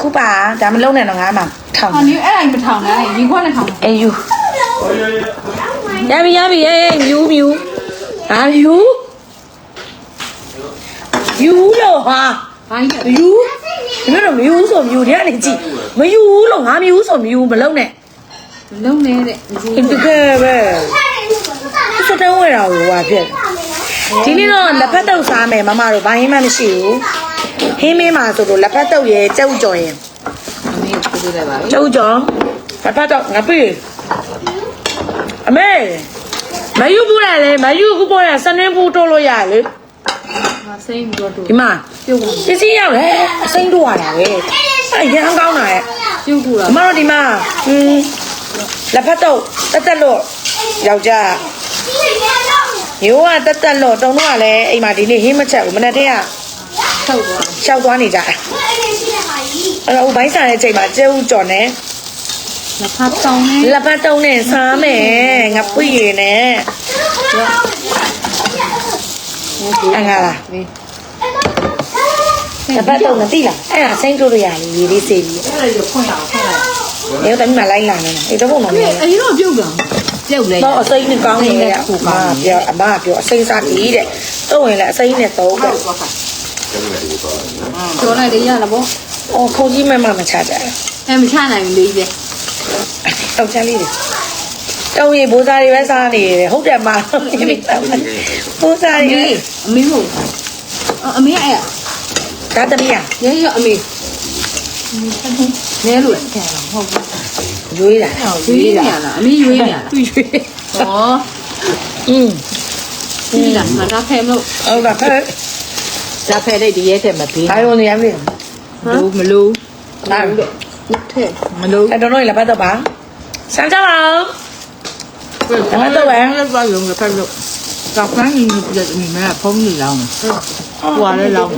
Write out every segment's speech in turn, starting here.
ခုပါဒါမလုံးနဲ့တော့ငါမှထောင်ဟာနေအဲ့ဒါကြီးမထောင်နဲ့ရင်ခွက်နဲ့ထောင်အေးယူရပြီရပြီအေးမြူးမြူးဟာမြူးမြူးလို့ဟာဘာကြီးမြူးဒီလိုမြူးဆိုမြူးတဲ့ကနေကြည့်မယူလို့ငါမြူးဆိုမြူးမလုံးနဲ့လုံးနေတဲ့တကယ်ပဲစတဲ့ဝဲတာကိုဟာဖြစ်ဒီနေ့တော့လက်ဖက်တုပ်စားမယ်မမတို့ဘာဟင်းမှမရှိဘူး ဟင်းမင်းမှာဆိုလို့လက်ဖက်တုပ်ရဲ့ကြောက်ကြော်ရဲ့အမေကိုပြောလိုက်ပါလေကျုပ်ကြောင့်ဖတ်တော့ငါပြေအမေမယူဘူးလေမယူဘူးပေါ်ရစနေဘူးတိုးလို့ရလေငါစိမ့်ပြီးတော့ဒီမှာပြုတ်ဖို့ပစ္စည်းရောက်လေအစိမ့်တို့ရတာပဲအဲရန်ကောင်းတာရဲ့ပြုတ်ဖို့လားဒီမှာတော့ဒီမှာဟင်းလက်ဖက်တော့တက်တက်လို့ယောက်ျားရိုးကတက်တက်လို့တုံတော့ကလည်းအိမ်မှာဒီနေ့ဟင်းမချက်ဘူးမနေ့တည်းက ထောက်သွားရှောက်သွားနေကြတယ်အဲ့တော့ဘိုင်းစားတဲ့အချိန်မှာကျဲဦးကြော်နေငါဖတ်တောင်းနေလက်ပတ်တုံးနဲ့စားမယ်ငါပွေရည်နဲ့အငါလားလက်ပတ်တုံးမသိလားအဲ့ဒါစိမ့်တို့လို့ရလေရေးလေးစေးပြီးအဲ့ဒါကြီးဖွင့်အောင်ဖွင့်လိုက်ရေတော့ဒီမှာလိုက်လာနေတာအဲ့တော့ဘုံတော့အနေမေအရင်တော့ပြုတ်ကောင်ပြုတ်လေတော့အစိမ့်နဲ့ကောင်းနေတယ်အမပြောအမပြောအစိမ့်စားကြီးတဲ့တော့ဝင်လဲအစိမ့်နဲ့တော့ပဲ ကျော်လိုက်လေရလားဗောအော်ခုံကြီးမမမချကြတယ်အဲမချနိုင်ဘူးလေကြီးတောက်ချမ်းလေးတွေတုံးရီဘိုးစားတွေပဲစားနေတယ်ဟုတ်တယ်မဘိုးစားအတွေမေအမေဟုတ်အမေအဲ့ဒါတမီးရရဲရအမေနဲလို့ဟုတ်ဘူးရွေးတာရွေးနေရလားအမေရွေးနေရလားရွေးဟောอืมဒီလားမနာဖဲမလို့ဟုတ်တာဖက် ဇာဖဲလိုက်တရဲတဲ့မပေးဘာလို့နေရမလဲလို့မလို့ဟာဟုတ်တယ်မလို့အဲ့တော့တော့လည်းပတ်တော့ပါစမ်းကြပါဦးဘာတော့လဲလည်းပါရုံကဖက်လို့ကောက်ခန်းကြီးပြတဲ့မိမဲဖုံးနေလောင်းဟွာလဲလောင်း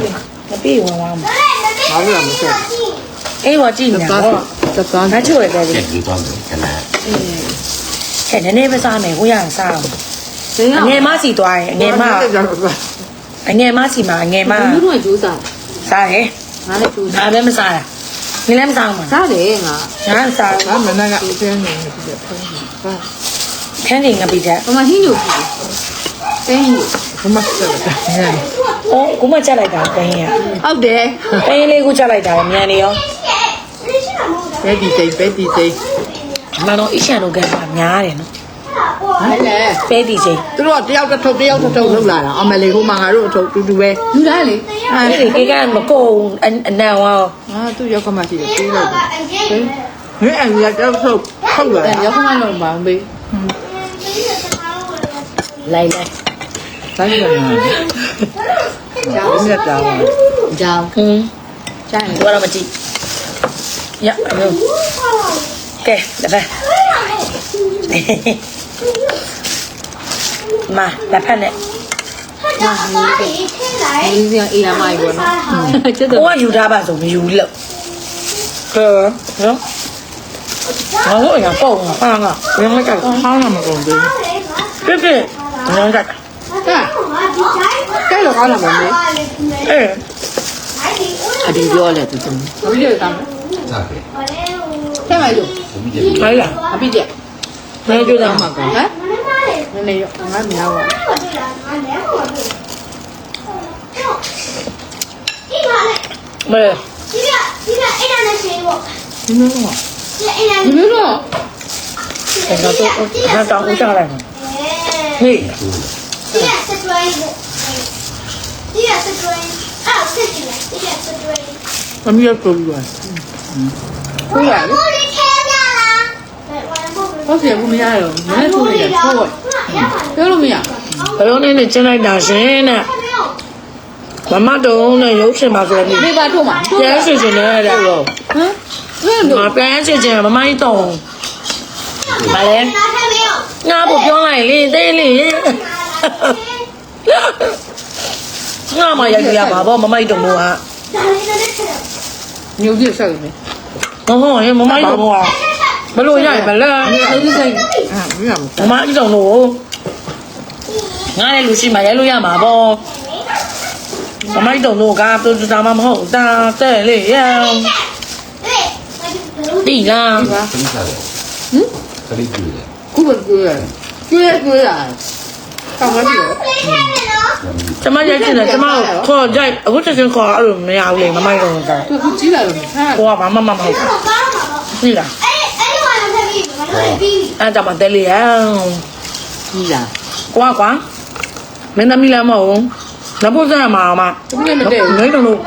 မပြေဝင်သွားမှာဘာလို့လဲမဆက်အေးဘောကြည့်နေတာကားပေါ့စကားငါချို့ရတယ်လေပြန်ပြီးသွားမယ်ခဏဟဲ့နည်းနည်းပဲစားမယ်ဟိုရအောင်စားအောင်ဇင်းအကငယ်မစီသွားရင်အငယ်မ အငယ်မစီမှာအငယ်မလူတို့ကကြိုးစားစားတယ်ငါလည်းကြိုးငါစားလည်းမစားတာနင်းလည်းမစားဘူးစားတယ်ငါငါမစားဘာမနာကပြင်းနေပြတဲ့ဖုံးဘာခန်းနေငါပြီးချက်ဘာမှဟင်းညို့ပြီတင်းညို့ဘမဆက်တာဟဲ့အိုးကိုမချက်လိုက်တာပင်းရဟုတ်တယ်ပင်းလေးကိုချက်လိုက်တာမြန်နေရောပဲဒီစိတ်ပဲဒီစိတ်မတော်အရှန်တို့ကများတယ်နော် ဟဲ့လေပဲဒီချိန်သူတို့တယောက်တစ်ထုပ်တယောက်တစ်ထုပ်လောက်လာတာအမလေးဟိုမှာငါတို့အထုပ်တူတူပဲလူတိုင်းလေအဲ့ဒီကေကမကုန်အနံဝါအာသူရောက်ကမှရှိတယ်ပြေးလိုက်တယ်ဟဲ့အဲ့ရတော့ထုပ်ထုပ်လာအဲ့ရောက်ခမလုံးမအောင်ပေးလိုက်လိုက်တိုင်းရနေကြောင်းမြတ်တာကြောင်ဟင်းကျန်ဘာတော့မကြည့်ရအဲ့ကဲ လက်ဖက်မလက်ဖက်နဲ့ဟာဟင်းကဒီစီအေးရမိုက်ဘောနော်ချစ်တယ်ကိုကယူထားပါဆိုမယူလို့ဟဲ့နော်ဘာလို့ရပေါ့ဟာငါဘယ်မှာကဟောင်းလာမကုန်ဘူးပြပြငါကကဲကဲတော့ကောင်းလာမလို့အေးအဒီပြောလဲသူကဘယ်လိုကောင်းစားတယ်ထဲမှာလို့ဘု ရားခိုင်းလားအပိကျမင်းပြောတာမှာကောဟမ်နည်းနည်းငါမြောက်ပါမလဲဒီလိုတော့ဒီလိုတော့ကျွန်တော်တို့ငါတောင်းဦးချလိုက်မှာဟေးအမေကပြောပြီးသွားဟုတ်ရလေဟုတ် တယ်ဘူးမရတော့မနေ့ထိုးနေတာထိုးပြောလို့မရဘယ်လိုနေနေကျင်းလိုက်တာရှင်တဲ့မမတုံးနဲ့ရုပ်ရှင်ပါဆိုတော့မေပါထိုးမှာထိုးပြန်ရှင်ရှင်နဲ့တဲ့ဟဟမ်ဘယ်လိုာပြန်ရှင်ရှင်မမကြီးတုံးမလဲငါ့ကိုပြောလိုက်လေသေးလေငါမရိုက်ရပါဘောမမကြီးတုံးကညိုပြဆက်နေမဟုတ်ရင်မမကြီးတုံးက ဘယ်လိုရိုက်မလဲအဲ့ဒီစိတ်အာမရမမမကြီးတုံးလို့ငါလည်းလူရှိမှရိုက်လို့ရမှာပေါ့မမကြီးတုံးလို့ကတူတူတာမမဟုတ်တာတဲ့လေရတိလားပါခလိစားတယ်ဟင်ခလိကျွေးတယ်ခုပဲကျွေးရကျွေးကျွေးရတောင်းမပြီတော့ကျမရိုက်ချင်တယ်ကျမကိုခေါ်ကြိုက်အခုချက်ချင်းခေါ်အဲ့လိုမရဘူးလေမမိုက်တော့ဘူးကြာသူကကြီးလာတော့ဆန်းကိုကဘာမှမမဟုတ်ဘူးသိလား အဲ့ဒါမှတဲလေးရကြီးလာကွာကွာမင်းသမီးလည်းမဟုတ်ဘူးနဖို့စရမှာမသူလည်းမတည့်ဘူးနေတော့လို့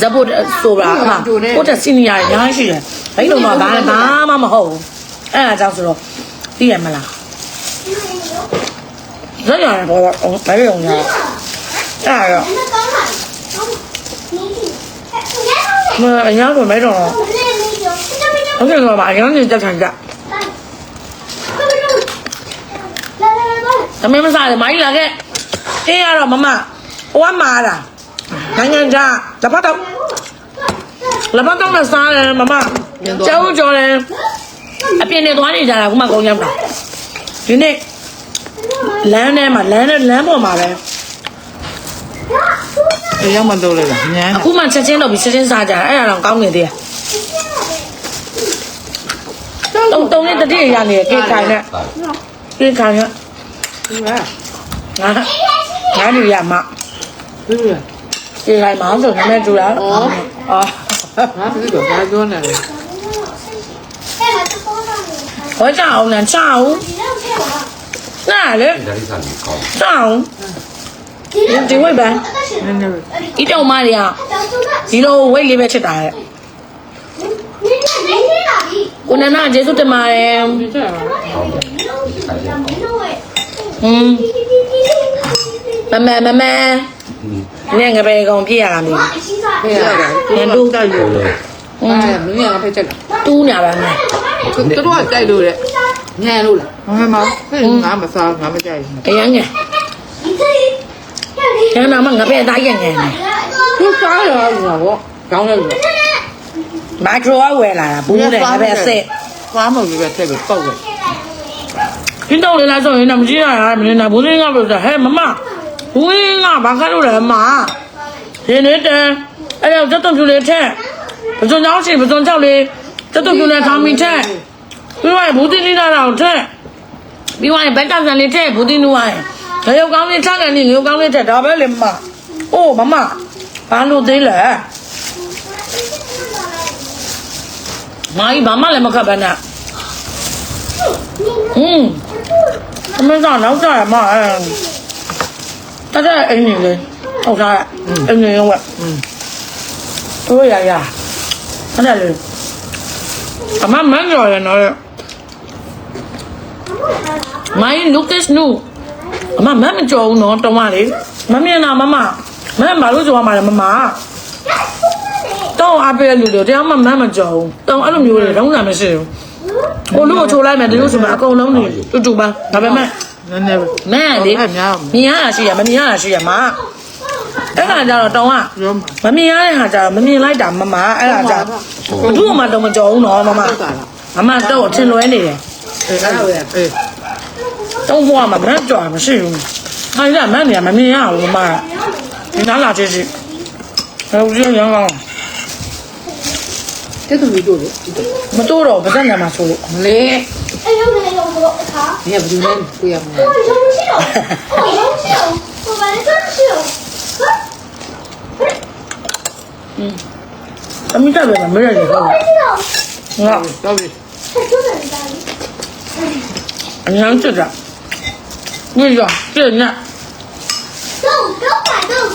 ဇဘုတ်ဆိုတာအမကိုတက်စီနီယာညာရှိတယ်အဲ့လိုမှဘာဘာမှမဟုတ်ဘူးအဲ့ဒါကြောင့်ဆိုတော့သိရမလားဇက်ရတယ်ဘောတော့မပြေအောင်ရအဲ့ဒါရောမအညာကိုမဲတော့ဟုတ်ကဲ့တော့ဗာအညာနေတက်ထိုင်ကြ သမီးမစားတယ်မိုင်းလာခဲ့အေးရတော့မမဟိုကမာတာနိုင်ငံခြားတပတ်တော့လပတ်တော့မစားတယ်မမကျောင်းကျော်တယ်အပြင်နေသွားနေကြတာခုမှကုန်ရောက်တာဒီနေ့လမ်းထဲမှာလမ်းနဲ့လမ်းပေါ်မှာပဲအေးရောက်မတော့လေလားညမ်းအခုမှချက်ချင်းတော့ပြီးချက်ချင်းစားကြတာအဲ့ဒါတော့ကောင်းနေသေးတယ်တုံတုံနဲ့တတိယရနေကေခိုင်နဲ့တာကေခိုင်နဲ့ သူကငါငါနေရမှာသူကကေခိုင်မောင်းဆိုနာမည်တူလားအော်ဟာသူကဘာပြောနေလဲဟောကြအောင်လားချအောင်နားလေခလိစားနေကောင်းချအောင်ဒီဝိတ်ပန်းနည်းနည်းဒီတုံမတွေကဒီလိုဝိတ်လေးပဲချက်တာရဲ့ကိုနနာကျေးဇူးတင်ပါတယ် อืมမမမမနင်းငပဲကောင်ပြရတာမျိုးဖေးရတယ်သူကတိုက်လို့အဲမင်းကဖေးချက်တူးညာပါမယ်သူတို့ကတိုက်လို့တဲ့ညံလို့လားမမဖေးငါမစားငါမကြိုက်ဘူးအရန်ငယ်ကျန်တာမှငါပဲအသားရငယ်နေသူစားရအောင်ပေါ့ကောင်းတယ်လို့မိုက်ခရိုဝဝယ်လာတာဘူးတယ်ငါပဲအစ်စ်သွားမလို့ပဲထည့်ပြီးပုတ်တယ် ဒီတော့လေလာဆိုရင်တော့မကြည့်ရတာမင်းနာဘူးစင်းကပြောတာဟဲ့မမဘူးစင်းကဘာကလို့လဲမရင်းနေတဲ့အဲ့တော့တက်တော့ပြူလေးထက်ပစုံချောင်းရှိပစုံချောက်လေးတက်တော့ပြူလေးထောင်းမိထက်ပြီးတော့ဘူးတင်းလေးလာတော့ထက်ပြီးတော့ဘက်ကဆန်လေးထက်ဘူးတင်းနူဝိုင်းငရုတ်ကောင်းလေးချကန်နေငရုတ်ကောင်းလေးထက်ဒါပဲလေမအိုးမမဘာလို့သေးလဲမာကြီးဘာမှလည်းမခတ်ပါနဲ့อืม အမေကနောက်ကြရမှာတတဲ့အိမ်နေလေဟုတ်သားအိမ်နေရောကอืมတို့ရရအဲ့ဒါလေအမမန်ကြော်ရနော်မိုင်းလူကစ်နူအမမမကြော်ဘူးနော်တောင်းပါလေမမြင်တာမမမမလို့ကြော်မှာလေမမတော့အပေးလူတွေတရားမှမမကြော်ဘူးတောင်းအဲ့လိုမျိုးတွေတော့မှမရှိဘူး ကိုလူကိုချိုးလိုက်မယ်ဒီလိုဆိုမှအကုန်လုံးနေတူတူပါဒါပေမဲ့နည်းနည်းပဲမင်းကလေအဲ့များမြင်ရတာရှိရမမြင်ရတာရှိရမအဲ့ဒါကြတော့တောင်းကရောမမမြင်ရတဲ့ဟာကြတော့မမြင်လိုက်တာမမအဲ့ဒါကြဘသူ့မှတော့မကြော်ဘူးနော်မမဟုတ်တာလားမမတော့အထင်လွဲနေတယ်အေးအဲ့လိုရဲ့အေးတုံးဘွားမှာမကြော်မရှိဘူးဟာရမန်းနေမမြင်ရဘူးမမဒီနားလာချစ်ချစ်ဟိုကြီးရောင်းကောင်း တက်သူတို့လေ မတိုးတော့ဗဇက်နေမှာဆိုလို့ မလေး你也不就能不要吗？ အမိတက်ပဲမရရဟုတ်ငါ 到底 အញ្ញမ်းချစ်တာဝိရပြည့်ညက်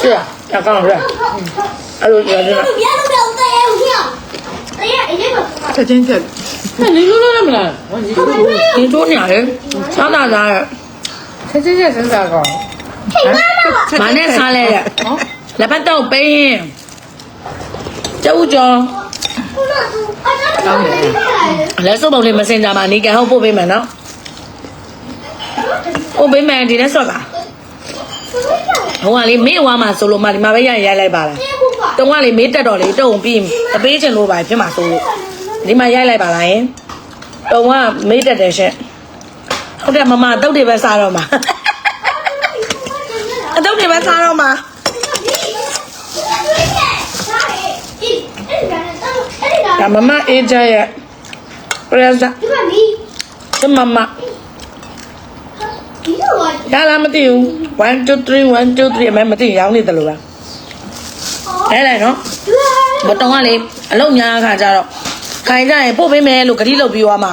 是啊，要刚好是。 哎呦，我这这今天，那你说那么了？我你说你多年嘞，啥大啥的，这今天真咋搞？满天啥来的？哦，来把刀背，走着。来手包里面现在嘛，你刚好不背门了，我背门今天说吧，我话你没话嘛，收了嘛，你妈被人家来罢了。 တော့ကလေမေးတက်တော့လေတုံပြီးအပေးချင်လို့ပါဖြစ်မှာဆိုလို့ဒီမှာရိုက်လိုက်ပါလားယင်တုံကမေးတက်တယ်ရှင်ဟုတ်တယ်မမတုတ်တွေပဲစားတော့မှာအတုတ်တွေပဲစားတော့မှာဒါမမအေးကြရဲ့ပရဇာဒီမှာမီးသမမဒီလိုပါရလားမသိဘူး1 2 3 1 2 3အမေမသိရင်ရောင်းနေတယ်လို့လား လဲလိုက်နော်ဒီမှာဘတော်ကလေအလုံးများအခါကျတော့ခိုင်ကြရင်ပို့ပေးမယ်လို့ဂတိလုပ်ပြီးသွားမှ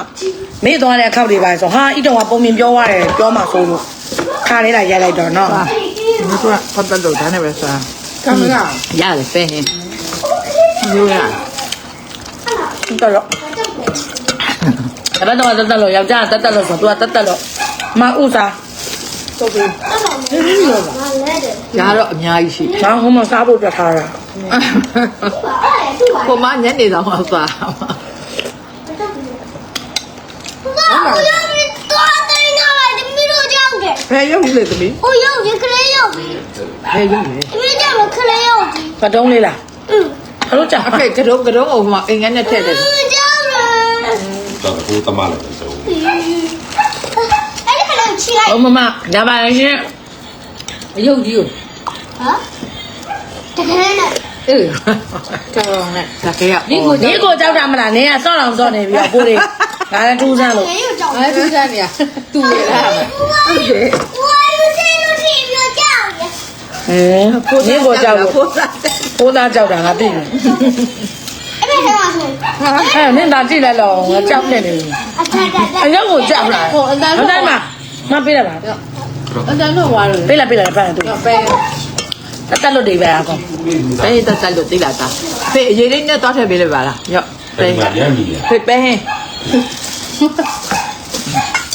မေ့သွားတဲ့အခောက်တွေပါဆိုဟာဣတုံကပုံမြင်ပြောသွားတယ်ပြောမှဆိုလို့ခါလေးလိုက်ရိုက်လိုက်တော့နော်မဆိုးဖတ်တယ်လို့ဒါနဲ့ပဲစားကမကရတယ်ပဲဟင်းမျိုးရတော်တော့တပတ်တော့တက်တက်လို့ယောက်ျားတက်တက်လို့ဆိုသူကတက်တက်လို့မဥစားတော့ပြီမလဲတယ်ရတော့အများကြီးရှိငါဟိုမှာစားဖို့ပြထားတာအဲ့သူ့ပါ ကိုမညနေတော့မှစားဘာလို့ရမလဲတော့တိုင်းနာလိုက်ဒီမီလိုကြောက်တယ်ဖဲရုပ်လေသမီးဟိုရောက်ရင်ခလေးရောက်ပြီဖဲရုပ်လေဒီမီကြောက်ခလေးရောက်ပြီမတုံးလေးလားอืมအလို့ကြာအဖေကတော့ကတော့ဟိုမှာအင်္ဂါနဲ့ထည့်တယ်ဒီကြောက်တယ်တော့ကိုတမလည်းတော့အဲ့ဒီခလေးချီလိုက်ဟိုမမဒါပါရှင်အယုတ်ကြီးကိုဟမ် တကယ်နဲ့အေးကြောင်နဲ့ဒါကေရဒီကိုဒီကိုကြောက်တာမလားနင်းကစောင့်အောင်စောင့်နေပြီးတော့ပိုးလေးငါလည်းထူးဆန်းလို့ငယ်ရောက်ကြောက်အဲသူစားနေရတူရလားဟုတ်တယ်ဝါယူစင်းလို့ရှိပြီးကြောက်ရဟင်းဒီကိုကြောက်လို့ပိုးစားတယ်ပိုးသားကြောက်တာငါသိတယ်အဲ့ဒါထဲမှာဆိုအဲ့နင်းသာကြည့်လိုက်တော့ငါကြောက်နေတယ်အထက်တက်အရောက်ကိုကြောက်လာဟိုအတန်းအတိုင်းမှာမပေးလိုက်ပါအတန်းတော့ဝါလို့ပေးလိုက်ပေးလိုက်ဖန်သူတော့ပဲ တက်တက်လို့တွေပဲအကောင်ဘယ်တက်တက်လို့သိလာတာဖေအရေးလေးနဲ့တော့ထည့်ပေးလိုက်ပါလားရော့တယ်မရမ်းပြီဖေပဲဟင်း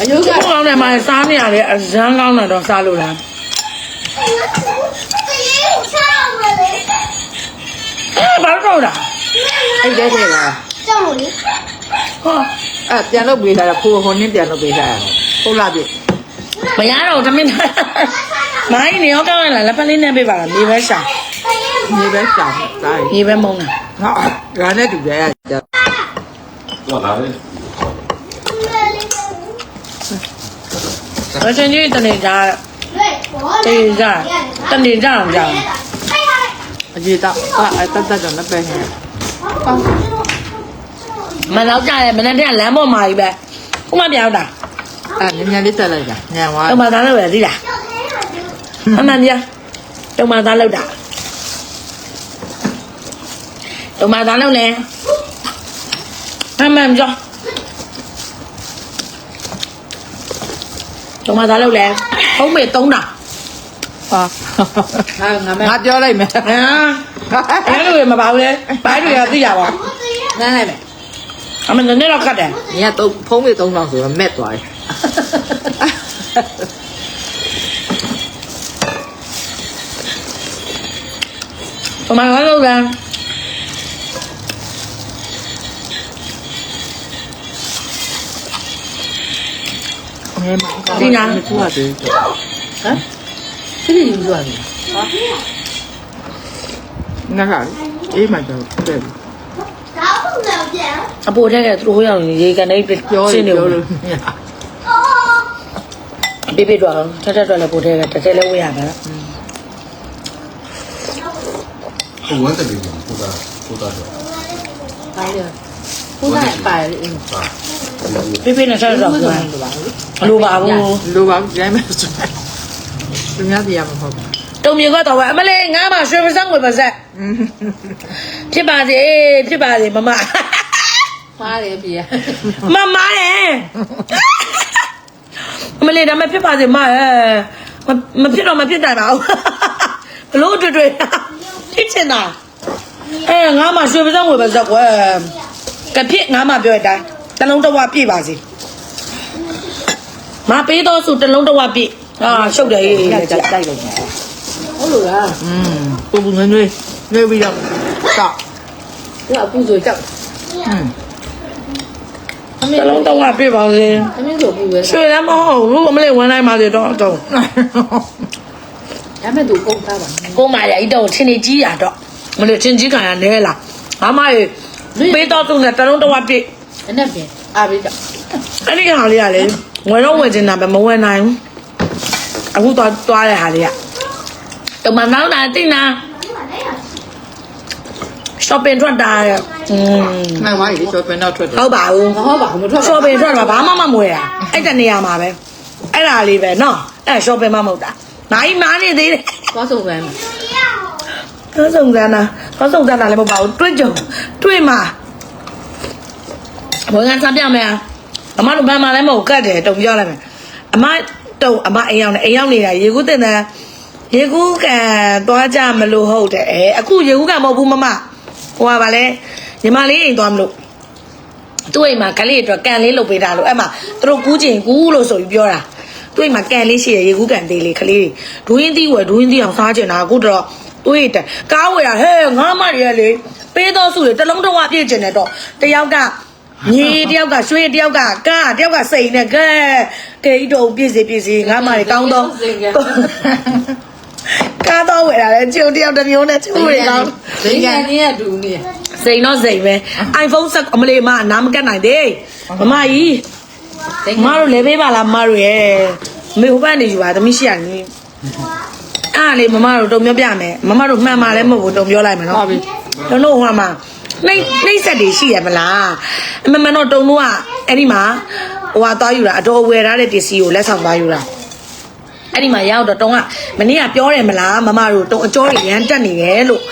အယုတ်ကကိုကောင်းတယ်မှာစားနေရတယ်အရန်ကောင်းတော့စားလို့လားတရေကိုချအောင်လေအဲဘာလို့တော့တာအဲ့ဒါထဲလာကြောက်လို့လေဟောအဲ့ပြန်လုပ်ပေးတာဖိုးဟိုနင်းပြန်လုပ်ပေးတာဟုတ်လားပြ မရတော့သမင်းမိုင်းနေရောကောင်းလာလက်ဖက်လေးနဲ့ပေးပါလားမြေပဲရှာနေပဲရှာတာမြေပဲမုံတာဟာဒါနဲ့တူတယ်တော့လာတယ်ရရှင်ကြီးတနေကြတေးကြတနေကြအောင်ကြောင်အကြီးတော့အဲ့တက်တက်တော့လည်းပဲဟင်းမလောက်ကြရဲ့မနေ့ကလမ်းပေါ်မှာကြီးပဲခုမှပြောင်းတာ အဲ့ညညလေးတက်လိုက်တာညံသွားတုံမသားလောက်ရသေးလားအမှန်ပြတုံမသားလောက်တာတုံမသားလောက်လဲအမှန်ကြောတုံမသားလောက်လဲဖုံးမေသုံးတာဟာငါငါမငါပြောလိုက်မယ်ဟာအဲ့လိုမပါဘူးလေပိုင်းတွေကသိရပါနန်းလိုက်မယ်အမှန်နဲ့တော့ကတ်တယ်ညတော့ဖုံးမေ3000ဆိုတော့မက်သွားတယ် တုံမသားလောက်လဲအဲမှာသူကတည်းဟမ်စိတ်ယူသွားပြီငါကအေးမှတော့တဲ့ဒါပုံစံပြန်အပေါ်ထက်ကသူတို့ရောက်နေရေကနေ ပြပြောရှင်းနေပြောဘူးလို့အော်ပြပြတော့ထက်ထက်တော့လည်းပေါ်ထက်ကတစ်ထဲလဲဝေးရမှာလားဟိုဝတ်တယ်ပြီးပို့တာပို့တာတော့ပါရဘုရားပါရအင်းဟာပြပြနဲ့ဆက်တော့ဘုဘူးရားမလိုပါဘူးလိုပါဘူးလိုပါကြိုင်းမယ်ဆိုသူများတရားမဟုတ်ဘူးတုံမြေကတော့အမလေးငါမှရွှေပစံငွေပါဆက်ဖြစ်ပါစေဖြစ်ပါစေမမပါတယ်ပြရမမရဲ့ အမလေးဒါမှဖြစ်ပါစေမရဲ့မဖြစ်တော့မဖြစ်နိုင်ပါဘူးဘလို့တွေ့တွေ့ဖြစ်ချင်တာအဲငါမှရွှေပစံငွေပါဆက်ကွယ်ကဖြစ်ငါမှပြောတဲ့အတိုင်းတလုံးတစ်ဝပြည့်ပါစေမပေးတော့စုတလုံးတစ်ဝပြည့်အာရှုပ်တယ်ရေး ည ရေး ကြ ကြ တိုက်လိုက်တယ် ဟုတ်လို့လား อืมပူပူနွေးနွေးနွေးပြီးတော့တောက် သူကပူဆိုကြောက် อืม အမေတလုံးတစ်ဝပြည့်ပါစေအမေဆိုပူပဲရွှေလည်းမဟုတ်ဘူးအမလေးဝင်လိုက်ပါစေတော့တော့ဒါမဲ့သူကုန်သားပါကိုမရဤတော့ချင်းနေကြီးရတော့မလို့ချင်းကြီးခံရနဲလားမမရေပေးတော့သူနဲ့တလုံးတစ်ဝပြည့်အနက်ပင်အားပေးတော့အဲ့ဒီဟာလေးကလေဝယ်တော့ဝယ်ချင်တာပဲမဝယ်နိုင်ဘူးအခုသွားသွားတဲ့ဟာလေးကတမန်တော့တာတိနာ shopping ထွက်တာอืมမှန်ပါလေကျော်ပင်တော့ထွက်တယ်ဟုတ်ပါဘူး မဟုတ်ပါဘူးမထွက်ရှော့ပင်ထွက်တာဘာမှမမွေတာအဲ့တနေရာမှာပဲအဲ့ဒါလေးပဲနော်အဲ့ရှော့ပင်မှမဟုတ်တာနိုင်မာနေသေးတယ်သွားဆုံးစမ်းမယ်သွားစုံစမ်းတာသွားစုံစမ်းတာလည်းမဟုတ်ပါဘူးတွေ့ကြုံတွေ့မှာဘောကစားပြမယ်အမတို့ဘာမှလည်းမဟုတ်ကတ်တယ်တုံပြောလိုက်မယ်အမတုံအမအိမ်ရောက်နေအိမ်ရောက်နေတာရေကူးတင်တဲ့ရေကူးကန်သွားကြမလို့ဟုတ်တယ်အဲအခုရေကူးကန်မဟုတ်ဘူးမမ ဟိုကဗာလဲညီမလေးအိမ်သွားမလို့သူ့အိမ်မှာကလေးအတွက်ကန်လေးလုပ်ပေးတာလို့အဲ့မှာသူတို့ကူးချင်ကူးလို့ဆိုပြီးပြောတာသူ့အိမ်မှာကန်လေးရှိရရေကူးကန်သေးလေးကလေးတွေဒူးရင်တီးဝယ်ဒူးရင်တီးအောင်စားချင်တာအခုတော့သူ့အိမ်တက်ကားဝယ်တာဟဲ့ငါမရရဲ့လေပေးတော့စုလေတစ်လုံးတော့ဝပြည့်ချင်တယ်တော့တယောက်ကညီတယောက်ကရွှေတယောက်ကကားတယောက်ကစိန်နဲ့ကဲကဲဤတော့ပြည့်စီပြည့်စီငါမရကောင်းတော့ကားတော့ဝယ်တာလေကျုံတယောက်တစ်မျိုးနဲ့ကျုံဝယ်ကောင်း ဒိန်ကန်ကြီးကဒူနေစိန်တော့စိန်ပဲ iPhone 7အမလေးမနားမကတ်နိုင်သေးမမကြီးဒိန်မတို့လည်းပေးပါလားမတို့ရဲ့မေဟိုဘက်နေယူပါသမီးရှိရနေအားလေမမတို့တုံပြောပြမယ်မမတို့မှန်ပါလဲမဟုတ်ဘူးတုံပြောလိုက်မယ်နော်ဟုတ်ပြီတို့တို့ဟိုမှာနှိမ့်နှိမ့်ဆက်တွေရှိရမလားအမမန်တော့တုံတို့ကအဲ့ဒီမှာဟိုဟာသွားယူတာအတော်ဝယ်ထားတဲ့ပစ္စည်းကိုလက်ဆောင်သွားယူတာ အဲ့ဒီမှာရောက်တော့တုံကမနေ့ကပြောတယ်မလားမမတို့တုံအကျော်တွေရမ်းတက်နေတယ်လို့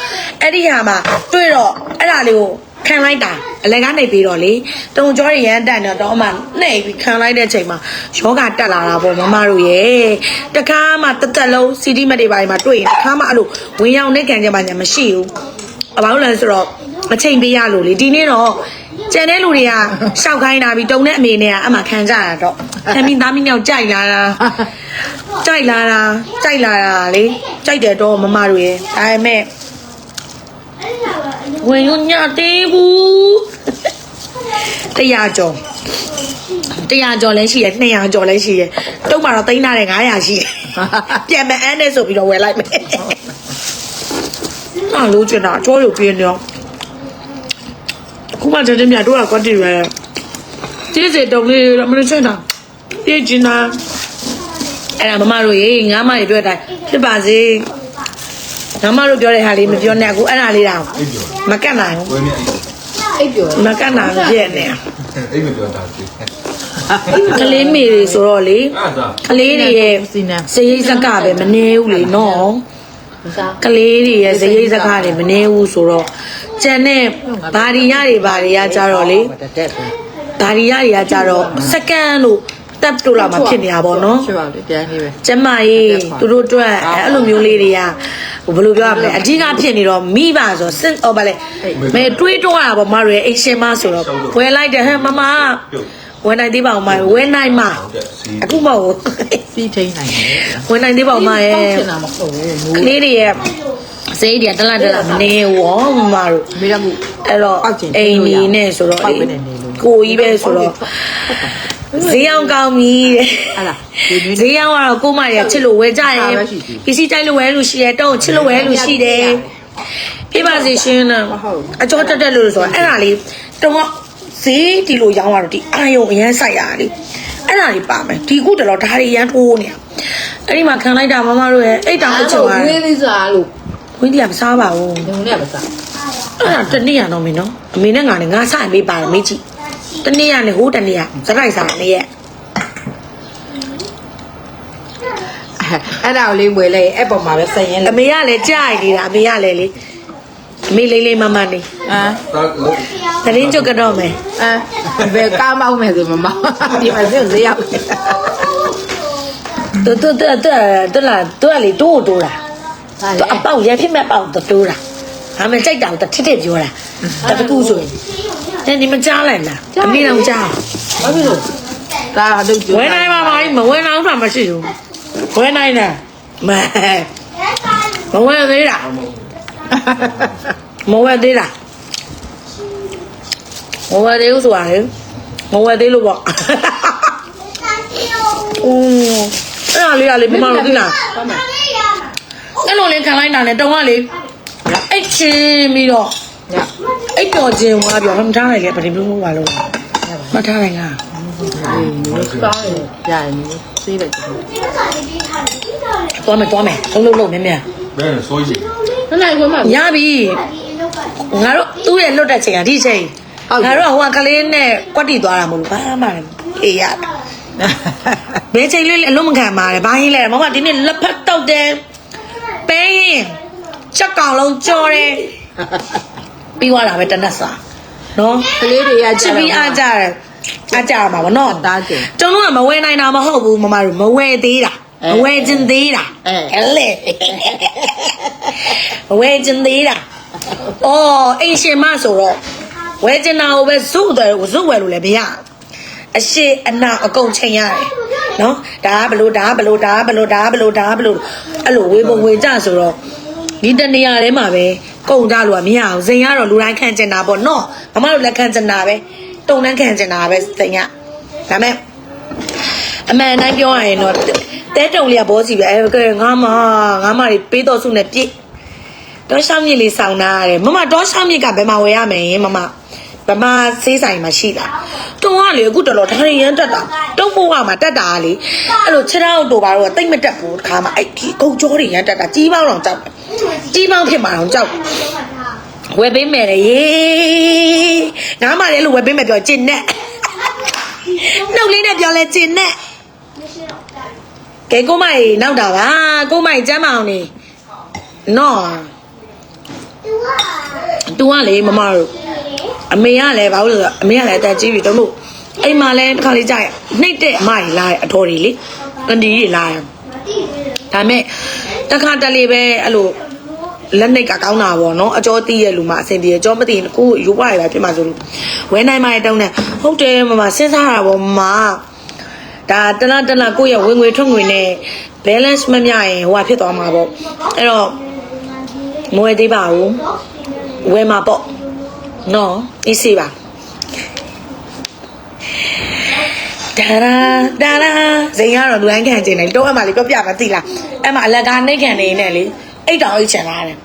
အဲ့ဒီဟာမှာတွေ့တော့အဲ့ဒါလေးကိုခံလိုက်တာအလဲကားနေပြီးတော့လေတုံကျော်တွေရမ်းတက်နေတော့အမနှိပ်ပြီးခံလိုက်တဲ့အချိန်မှာယောဂတက်လာတာပေါ့မမတို့ရဲ့တခါမှတက်တက်လုံးစီတီမက်တွေပါမှာတွေ့ရင်တခါမှအဲ့လိုဝင်ရောက်နေကန်ကြပါညာမရှိဘူးအဘာလို့လဲဆိုတော့အချိန်ပေးရလို့လေဒီနေ့တော့ကျန်တဲ့လူတွေကရှောက်ခိုင်းတာပြီးတုံတဲ့အမေနဲ့ကအမှခံကြတာတော့ခံပြီးသားမီးမြောက်ကြိုက်လာတာ ကြိုက်လာတာကြိုက်လာတာလေကြိုက်တယ်တော့မမတို့ရဲ့ဒါပေမဲ့ဝင်ရညသေးဘူးတရားကျော်တရားကျော်လည်းရှိရ200ကျော်လည်းရှိရတုံးမှာတော့သိန်းထားတယ်900ရှိတယ်ပြန်မအန်းနဲ့ဆိုပြီးတော့ဝယ်လိုက်မယ်ဟာလို့ကျင်တာကြောရုပ်ပြင်းရောခုမှတည်းမြတ်တို့ကကွက်တီရဲကျေးဇူးတုံးလေးမလို့ချင်တာပြည့်ကျင်တာ အဲ့ဒါမမတို့ရေငါးမတွေတွေ့တိုင်းဖြစ်ပါစေငါမတို့ပြောတဲ့ဟာလေးမပြောနဲ့အခုအဲ့ဒါလေးတောင်အိပ်ပြောမကတ်နိုင်ဘူးဝဲနေအိပ်အိပ်ပြောမကတ်နိုင်ဘူးပြည့်နေအိပ်မပြောတာကြည့်ကလေးမေတွေဆိုတော့လေအဲ့ဒါကလေးတွေရဲ့စီနံစရိတ်စကပဲမနေဘူးလေနော်မစားကလေးတွေရဲ့စရိတ်စကားတွေမနေဘူးဆိုတော့ကျန်တဲ့ဘာရီရတွေဘာရီရကြတော့လေတက်တက်ပဲဘာရီရတွေကကြတော့စက္ကန့်လို့ တပ်တို့လာမှဖြစ်နေတာပေါ့နော်ဖြစ်ပါလေပြန်လေးပဲကျမကြီးသူတို့အတွက်အဲ့လိုမျိုးလေးတွေကဟိုဘယ်လိုပြောရမလဲအဓိကဖြစ်နေတော့မိပါဆိုစင်ဟောဗလဲမဲတွေးတော့တာပေါ့မတို့ရဲ့အိမ်ရှင်မဆိုတော့ဝယ်လိုက်တယ်ဟဲ့မမဝယ်နိုင်သေးပါဦးမဝယ်နိုင်မဟုတ်ကဲ့စီအခုမဟုတ်စီးထိန်နိုင်တယ်ဝယ်နိုင်သေးပါဦးမရဲ့ချင်တာမဟုတ်ဘူးကလေးတွေရဲ့စိတ်တွေကတလန့်တလန့်မနေဘူးဟောမမတို့မေရကူအဲ့တော့အိမ်နေနဲ့ဆိုတော့လေ ကိုကြီးပဲဆိုတော့ဈေးအောင်ကောင်းပြီတဲ့ဟာလားဒီနွေးဈေးအောင်ကတော့ကိုမရချစ်လို့ဝယ်ကြရင်ပစ္စည်းတိုက်လို့ဝယ်လို့ရှိတယ်တော့ချစ်လို့ဝယ်လို့ရှိတယ်ပြပါစေရှင်နော်အကျော်တက်တက်လို့ဆိုတော့အဲ့ဒါလေးတော့ဈေးဒီလိုရောင်းရတော့ဒီအာယုံအရန်ဆိုင်ရတာလေအဲ့ဒါလေးပါမယ်ဒီခုတလောဒါတွေရန်ထိုးနေတာအဲ့ဒီမှာခံလိုက်တာမမတို့ရဲ့အိတ်တောင်အချုပ်ပါဝင်းလေးစားလို့ဝင်းတရားမစားပါဘူးဒုံနဲ့မစားအဲ့ဒါတနေ့ရတော့မင်းနော်အမေနဲ့ငါနဲ့ငါဆိုင်ပေးပါတယ်မေးကြည့် တနေ့ရနဲ့ဟိုးတနေ့ရစရိုက်စားနေရဲ့အဲ့ဒါကိုလေးဝယ်လိုက်အဲ့ပေါ်မှာပဲဆက်ရင်အမေကလည်းကြားရနေတာအမေကလည်းလေအမေလေးလေးမမနေအာဒါလို့သတင်းကြုတ်ကတော့မယ်အာဘယ်ကားမောင်းမယ်ဆိုမမောင်းဒီမှာစစ်ဈေးရောက်တူတူတူတူတူလာတူလေတိုးတိုးတာဟာတူအပေါက်ရဖြစ်မဲ့ပေါက်တိုးတာ အမေကြိုက်တာတထစ်ထစ်ပြောတာတပကူဆိုရင်ဒီမကြားလိုက်လားအမေတော့ကြားဘာဖြစ်လို့ဒါတော့ဝဲနိုင်ပါပါမဝဲနိုင်တာမရှိဘူးဝဲနိုင်တယ်မဲမဝဲသေးတာမဝဲသေးတာမဝဲသေးဘူးဆိုတာလေမဝဲသေးလို့ပေါ့อืมအဲ့ဒါလေးကလေမမတို့သိလားအဲ့လိုလေးခံလိုက်တာနဲ့တုံးကလေ အဲ့ချင်းပြီးတော့ညအဲ့ပျော်ခြင်းွားပြောမထားနိုင်လေဗတိမျိုးပါလို့မထားနိုင်ငါစားတယ်ရတယ်စေးလိုက်တယ်သွားမယ်သွားမယ်လုံးလုံးလုံးမြဲမြဲဘယ်နဲ့စိုးရိမ်ခဏခွဲမှာရပြီငါတို့သူ့ရဲ့လွတ်တဲ့ချိန်ကဒီချိန်ငါတို့ကဟိုကကလေးနဲ့ကွက်တီသွားတာမဟုတ်ဘူးဘာမှလည်းအေးရတာဘယ်ချိန်လေးလဲအလုံးမခံပါနဲ့ဘာဟင်းလဲမမဒီနေ့လက်ဖက်တောက်တယ်ပဲရင် ချက်ကောင်လုံးကြော်တယ်ပြီးသွားတာပဲတနက်စာနော်ကလေးတွေကချစ်ပြီးအားကြတယ်အားကြမှာဗောနော်တားတယ်ကျုံတို့ကမဝယ်နိုင်တာမဟုတ်ဘူးမမတို့မဝယ်သေးတာမဝယ်ခြင်းသေးတာအဲအဲ့လေမဝယ်ခြင်းသေးတာအော်အိမ်ရှင်မဆိုတော့ဝယ်ခြင်းတာကိုပဲစုတယ်စုဝယ်လို့လည်းမရဘူးအရှိအနာအကုန်ချိန်ရတယ်နော်ဒါကဘလို့ဒါကဘလို့ဒါကဘလို့ဒါကဘလို့ဒါကဘလို့အဲ့လိုဝေပုံဝေကြဆိုတော့ ဒီတနေရာထဲမှာပဲကုန်ကြလို့ကမရအောင်ဇင်ရတော့လူတိုင်းခံကျင်တာပေါ့နော်မမတို့လည်းခံကျင်တာပဲတုံတန်းခံကျင်တာပဲဇင်ရဒါမဲ့အမှန်တိုင်းပြောရရင်တော့တဲတုံလေးကဘောစီပဲအဲကဲငါမငါမတွေပေးတော်စုနဲ့ပြည့်တောရှောင်းမြစ်လေးဆောင်းနာရတယ်မမတောရှောင်းမြစ်ကဘယ်မှာဝယ်ရမလဲမမဗမာစေးဆိုင်မှာရှိတာတုံကလေအခုတော်တော်ဒါရရန်တက်တာတုံးဖို့ကမှတက်တာလေအဲ့လိုခြေထောက်တို့ဘာလို့တိတ်မတက်ဘူးတခါမှအဲ့ဒီကုတ်ကြောတွေရန်တက်တာကြီးပေါင်းတော့ကြောက်တယ် ကြီးပေါင်းဖြစ်မှာတော့ကြောက်တယ်ဝယ်ပေးမယ်လေရေငါမှလည်းလို့ဝယ်ပေးမယ်ပြောကျင်နဲ့နှုတ်လေးနဲ့ပြောလဲကျင်နဲ့ကဲကိုမိုင်နောက်တာပါကိုမိုင်ကျမ်းမအောင်နေနော်တူကလေမမတို့အမေကလည်းဘာလို့လဲဆိုတော့အမေကလည်းအသက်ကြီးပြီတို့လို့အိမ်မှာလည်းတစ်ခါလေးကြာရနှိမ့်တဲ့အမကြီးလာတယ်အတော်ကြီးလေအန်ဒီကြီးလာတယ် ဒါမဲ့တစ်ခါတလေပဲအဲ့လိုလက်နှိပ်ကကောင်းတာပေါ့နော်အကျော်တီးရဲ့လူမှအဆင်ပြေအကျော်မတီးကိုရိုးပွားရပါဖြစ်မှာဆိုလို့ဝဲနိုင်မှတောင်းတယ်ဟုတ်တယ်မမစဉ်းစားတာပေါ့မမဒါတလားတလားကိုယ့်ရဲ့ဝင်ငွေထွက်ငွေနဲ့ balance မမျှရင်ဟိုကဖြစ်သွားမှာပေါ့အဲ့တော့မဝယ်သေးပါဘူးဝယ်မှာပေါ့နော်အေးစေးပါ ဒါရာဒါရာဇိန်ကတော့လူတိုင်းခံကျင်တယ်တော့အမှလေးပြောပြမသိလားအဲ့မှာအလက်ကားနှိတ်ခံနေနေလေအိတ်တောင်အိတ်ချင်လာတယ်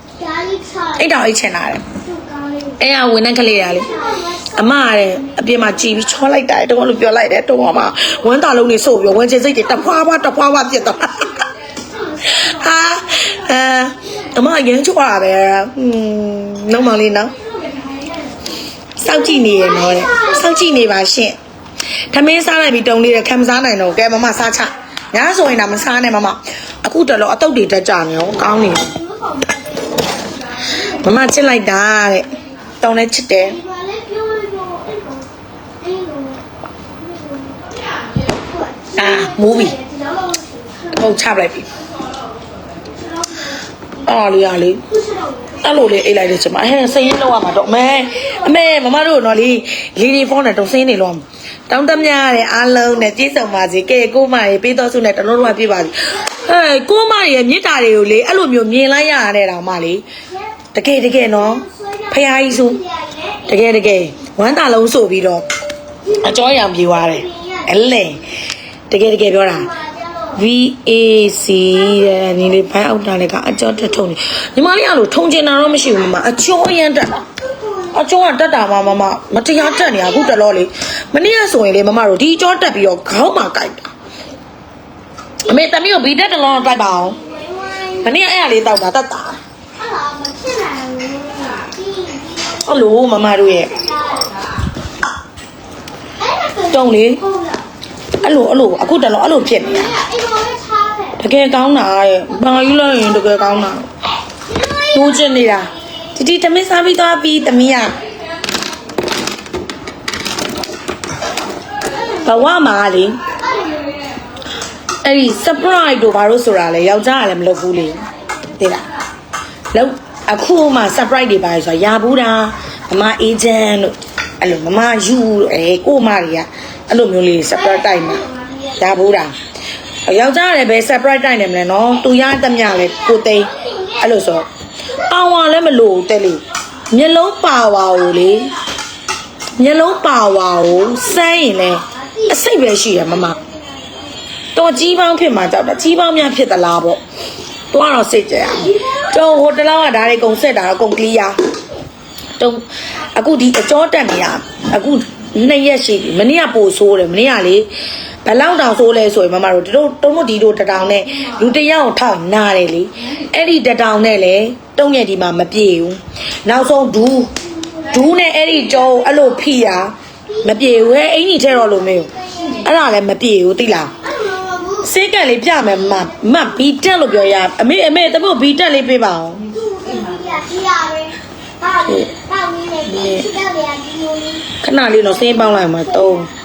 အိတ်တောင်အိတ်ချင်လာတယ်အဲ့ကဝင်တဲ့ကလေးရလေအမရတဲ့အပြင်မှာကြည်ပြီးချောလိုက်တာတုံးလို့ပြောလိုက်တယ်တုံးကမှဝမ်းတာလုံးနေစို့ပြီးဝမ်းချစိတ်တွေတဖွာဖွာတဖွာဖွာပြစ်သွားဟာအဲအမရမ်းချွာပဲอืมနောက်မလေးနော်စောက်ကြည့်နေရနော်တဲ့စောက်ကြည့်နေပါရှင့် ထမင်းစားလိုက်ပြီးတုံလေးတယ်ခံမစားနိုင်တော့ကဲမမစားချညဆိုရင်တော့မစားနဲ့မမအခုတလောအတုတ်တွေတက်ကြနေရောကောင်းနေမမချစ်လိုက်တာတဲ့တောင်းလဲချစ်တယ်အာမူဗီဟုတ်ချပလိုက်ပြီအော်လေရလေအဲ့လိုလေးအိတ်လိုက်တယ်ချင်မဟဲ့စိတ်ရင်းလောက်ရမှာတော့အမဲအမဲမမတို့တော့လေလီလီဖုန်းနဲ့တုံစင်းနေလို့ တောင်းတမရတဲ့အားလုံးနဲ့ပြည့်စုံပါစေကဲကိုမရေပေးတော်စုနဲ့တလုံးလုံးပြပါစေဟဲ့ကိုမရေမြစ်တာတွေကိုလေအဲ့လိုမျိုးမြင်လိုက်ရတဲ့တောင်မှလေတကယ်တကယ်နော်ဖះကြီးစုတကယ်တကယ်ဝမ်းတာလုံးဆိုပြီးတော့အကျော်ရောင်ပြေသွားတယ်အဲ့လေတကယ်တကယ်ပြောတာ VAC တဲ့ညီလေးဘိုင်းအောက်တာလည်းကအကျော်တက်ထုံနေညီမလေးကလို့ထုံကျင်တာတော့မရှိဘူးမမအကျော်ရမ်းတက်တာ အကျော်ကတက်တာမှမမမတရားတက်နေအခုတလောလေမနေ့ကဆိုရင်လေမမတို့ဒီအကျော်တက်ပြီးတော့ခေါင်းမှာကြိုက်တာအမေတမီးကိုဘီတက်တလောတိုက်ပါအောင်မနေ့ကအဲ့အလေးတောက်တာတက်တာအဲ့လိုမမတို့ရဲ့တုံးလေအဲ့လိုအဲ့လိုအခုတလောအဲ့လိုဖြစ်နေတာတကယ်ကောင်းတာရဲ့ဘာကြီးလဲရင်တကယ်ကောင်းတာလိုချင်နေတာ တီတီသမင်းစားပြီးသွားပြီးသမီးကဘဝမှာလေအဲ့ဒီ surprise တို့ဘာလို့ဆိုတာလဲယောက်ျားကလည်းမလုပ်ဘူးလေသိလားလောက်အခုမှ surprise တွေပါလဲဆိုတာရာဘူးတာမမ agent တို့အဲ့လိုမမယူအဲကိုမတွေကအဲ့လိုမျိုးလေး surprise တိုက်မှာရာဘူးတာယောက်ျားကလည်းပဲ surprise တိုက်နေမလဲနော်သူရတဲ့မြလဲကိုသိန်းအဲ့လိုဆို ပါဝါလည်းမလို့တဲ့လေမျက်လုံးပါဝါကိုလေမျက်လုံးပါဝါကိုစမ်းရင်လဲအစိတ်ပဲရှိရမမတော့ကြီးပေါင်းဖြစ်မှာကြောက်တာကြီးပေါင်းများဖြစ်သလားပေါ့တော့ကတော့စိတ်ကြရအောင်တော့ဟိုတလောကဒါတွေကုံဆက်တာတော့ကုံကလီးယာတုံးအခုဒီအကျော်တက်နေတာအခုနှစ်ရက်ရှိပြီမနေ့ကပို့ဆိုးတယ်မနေ့ကလေ ဘယ်လောက်တောင်ဆိုးလဲဆိုရင်မမတို့တို့တုံးတို့ဒီတို့တတောင်နဲ့လူတစ်ယောက်ထောက်နာတယ်လေအဲ့ဒီတတောင်နဲ့လေတုံးရက်ဒီမှာမပြေဘူးနောက်ဆုံးဒူးဒူးနဲ့အဲ့ဒီကြောအဲ့လိုဖိရမပြေဘူးဟဲ့အင်ကြီးထဲတော့လို့မေးဘူးအဲ့ဒါလည်းမပြေဘူးသိလားစေးကက်လေးပြမယ်မမဘီတက်လို့ပြောရအမေအမေတပုတ်ဘီတက်လေးပေးပါအောင်ဒီရပဲဟာတောင်းနေတယ်ဒီတော့လေဒီလိုလေးခဏလေးတော့စေးပေါင်းလိုက်မှာ3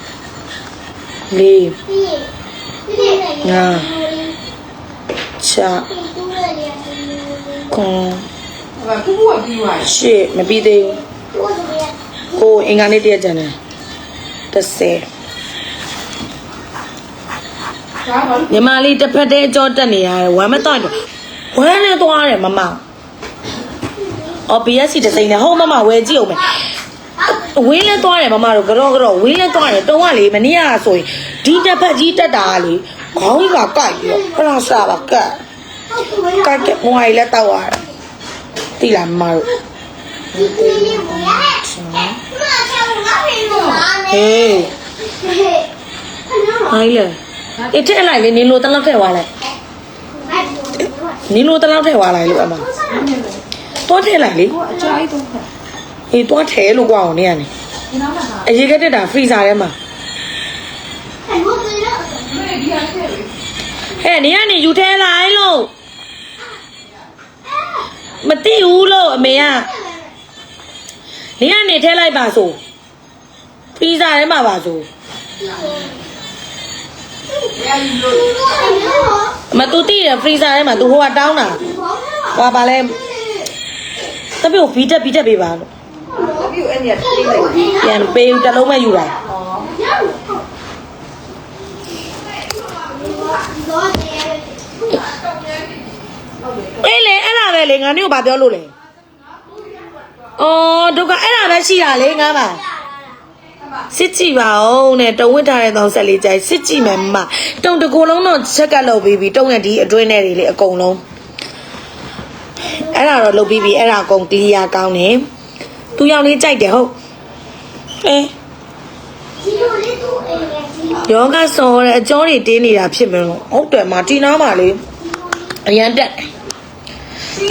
4ပြီးပြီးနေတယ်ငါချတူးရတယ်ဒီလိုလေးခွန်ဟိုကခုခုကပြီးသွားတယ်ရှေ့မပြီးသေးဘူးတူးရတယ်ကိုအင်္ဂါနေ့တရက်ကျန်တယ်30ဒါမှညီမလေးတစ်ဖက်တည်းအကြောတက်နေရတယ်ဝမ်းမတော့တော့ဝမ်းနဲ့သွားတယ်မမအော် BSC တစ်စိမ့်နဲ့ဟိုမမဝယ်ကြည့်အောင်မယ် ဝင်းလဲသွားတယ်မမတို့ကတော့ကတော့ဝင်းလဲသွားတယ်တုံးကလေမနေ့ကဆိုရင်ဒီတစ်ဖက်ကြီးတက်တာကလေခေါင်းကြီးကကိုက်ပြီးတော့ဖလားစားပါကတ်ဟုတ်ကဲ့ကိုက်ကမွိုင်လက်တော့ရတယ်တိလာမတို့ဒီလေးမရမချောင်းငါဖေးလို့ပါနေဟေးဟဲ့ခဏဟိုင်းလေအေးထည့်လိုက်လေနင်လိုတလောက်ထည့်သွားလိုက်အဲ့ဒီနင်လိုတလောက်ထည့်သွားလိုက်လို့အမတော့ထည့်လိုက်လေအကြာကြီးတော့ခက် အေးတော့ထည့်လို့ကွာအောင်နေရနေဒီနောက်မှာအရေးကတက်တာဖရီဇာထဲမှာအဲ့ဘုတ်ကြီးတော့မင်းဒီအားထည့်လေဟဲ့နေရနေယူထဲလိုက်လို့မတိဘူးလို့အမေကနေရနေထဲလိုက်ပါဆိုဖရီဇာထဲမှာပါဆိုအဲဒီလိုတူးရတယ်နော်မတူတိရဖရီဇာထဲမှာသူဟိုကတောင်းတာဘောင်းတော့ဟွာပါလဲတပိကိုဘီတက်ဘီတက်ပေးပါလို့ အပြူအဲ့ဒီကတိတ်လိုက်ပြန်ပေးတစ်လုံးမဲ့ယူတာတော့တယ်အေးလေအဲ့ဒါပဲလေငါတို့ကဘာပြောလို့လဲအော်ဒုက္ခအဲ့ဒါပဲရှိတာလေငါပါစစ်ကြည့်ပါဦးနဲ့တုံဝစ်ထားတဲ့သောဆက်လေးကြိုက်စစ်ကြည့်မယ်မမတုံတကူလုံးတော့ချက်ကပ်လုပ်ပြီးပြီတုံရဲ့ဒီအတွင်းနဲ့တွေလေအကုန်လုံးအဲ့ဒါတော့လုပ်ပြီးပြီအဲ့ဒါအကုန်ကလီယာကောင်းတယ် သူရောင်လေးကြိုက်တယ်ဟုတ်အဲဒီလိုလေးတူအိမ်ရဲ့ဒီလိုယောဂဆော်တဲ့အကျော်တွေတင်းနေတာဖြစ်မလို့ဟုတ်တယ်မတီနာမှာလေအရန်တက်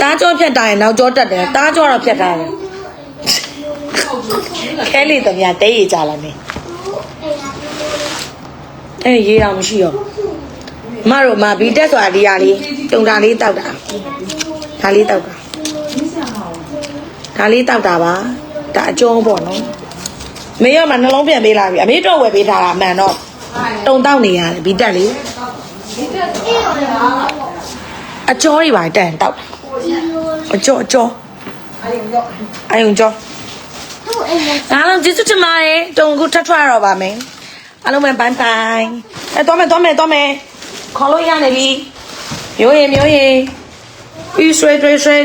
တားကြောဖြတ်တာရင်နောက်ကြောတက်တယ်တားကြောတော့ဖြတ်တာတယ်ခဲလီတမန်တဲရကြလာနေအိမ်ကအဲရေးတော့မရှိရောမတို့မဘီတက်စွာဒီရလေးတုံတာလေးတောက်တာဒါလေးတောက်တာ ဒါလေးတောက်တာပါဒါအကျော်ပေါ့နော်မေရောမနှလုံးပြန်ပေးလာပြီအမေတော့ဝယ်ပေးထားတာအမှန်တော့တုံတောက်နေရတယ်ဘီတက်လေးအေးရောလေအကျော်တွေပါတန်တောက်တာဒီလိုအကျော်အကျော်အယုံကျော်တူအိမ်ရဲ့အားလုံးကျေးဇူးတင်ပါတယ်တုံကူထပ်ထွက်ရတော့ပါမယ်အားလုံးပဲဘိုင်းဘိုင်းအဲတော့မယ်တော့မယ်တော့မယ်ခေါ်လို့ရနေပြီမျိုးရင်မျိုးရင်ပြီးဆွဲဆွဲဆွဲ